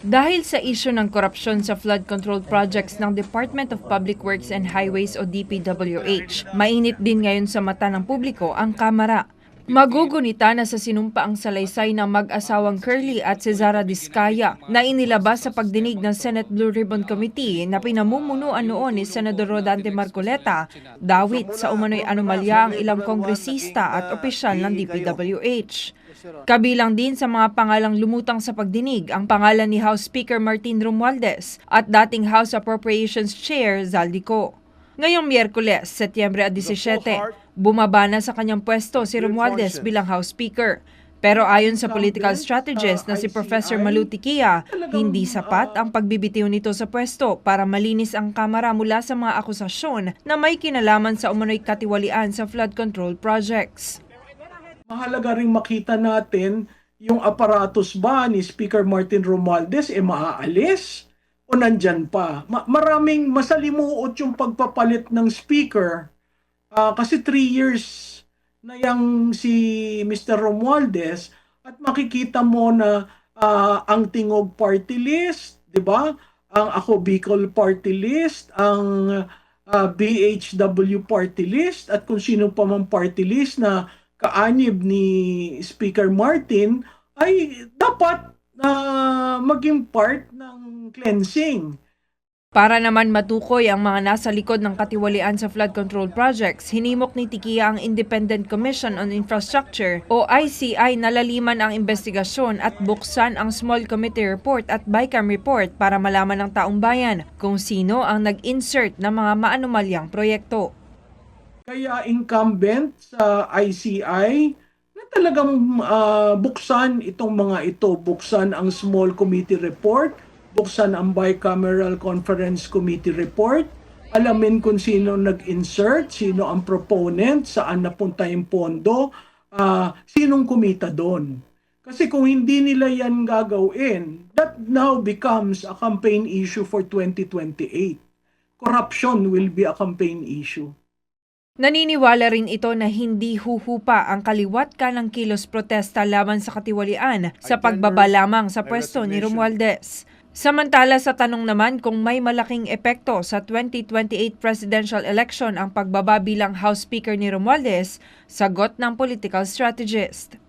Dahil sa isyu ng korupsyon sa flood control projects ng Department of Public Works and Highways o DPWH, mainit din ngayon sa mata ng publiko ang Kamara. Magugunita na sa sinumpa ang salaysay ng mag-asawang Curly at Cesara Discaya na inilabas sa pagdinig ng Senate Blue Ribbon Committee na pinamumunuan noon ni Senador Rodante Marcoleta, dawit sa umano'y anomalya ang ilang kongresista at opisyal ng DPWH. Kabilang din sa mga pangalang lumutang sa pagdinig ang pangalan ni House Speaker Martin Romualdez at dating House Appropriations Chair Zaldico. Ngayong Miyerkules, Setyembre 17, bumaba na sa kanyang pwesto si Romualdez bilang House Speaker. Pero ayon sa political strategist na si Professor Malutikia, hindi sapat ang pagbibitiw nito sa pwesto para malinis ang Kamara mula sa mga akusasyon na may kinalaman sa umano'y katiwalian sa flood control projects. mahalaga ring makita natin yung aparatos ba ni Speaker Martin Romualdez e maaalis o nandyan pa. Ma- maraming masalimuot yung pagpapalit ng speaker Ah, kasi three years na yang si Mr. Romualdez at makikita mo na ah, ang Tingog Party List, 'di ba? Ang Ako Bicol Party List, ang ah, BHW Party List at kung sino pa mang party list na kaanib ni Speaker Martin ay dapat na maging part ng cleansing. Para naman matukoy ang mga nasa likod ng katiwalian sa flood control projects, hinimok ni Tikia ang Independent Commission on Infrastructure o ICI na laliman ang investigasyon at buksan ang Small Committee Report at BICAM Report para malaman ng taong bayan kung sino ang nag-insert ng mga maanomalyang proyekto. Kaya incumbent sa ICI talagang ah, buksan itong mga ito, buksan ang small committee report, buksan ang bicameral conference committee report, alamin kung sino nag-insert, sino ang proponent, saan napunta yung pondo, ah, sinong kumita doon. Kasi kung hindi nila yan gagawin, that now becomes a campaign issue for 2028. Corruption will be a campaign issue. Naniniwala rin ito na hindi huhupa ang kaliwat ka ng kilos protesta laban sa katiwalian sa pagbaba lamang sa pwesto ni Romualdez. Samantala sa tanong naman kung may malaking epekto sa 2028 presidential election ang pagbaba bilang House Speaker ni Romualdez, sagot ng political strategist.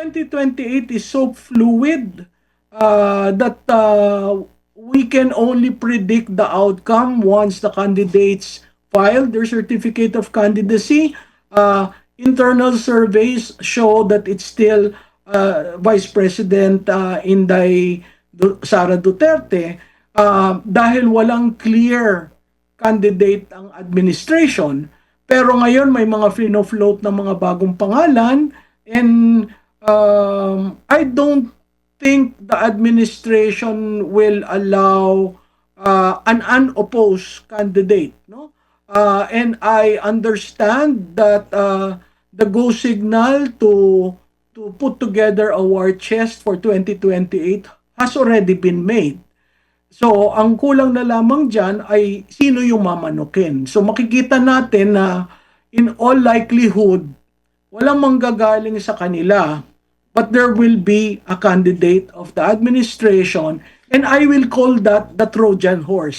2028 is so fluid uh, that uh, we can only predict the outcome once the candidates file their certificate of candidacy. Uh, internal surveys show that it's still uh, Vice President uh, Inday Du- Sara Duterte uh, dahil walang clear candidate ang administration. Pero ngayon may mga fino-float na mga bagong pangalan and um, I don't think the administration will allow uh, an unopposed candidate. No? Uh, and I understand that uh, the go signal to to put together a war chest for 2028 has already been made. So, ang kulang na lamang dyan ay sino yung mamanukin. So, makikita natin na in all likelihood, walang manggagaling sa kanila, but there will be a candidate of the administration and I will call that the Trojan horse.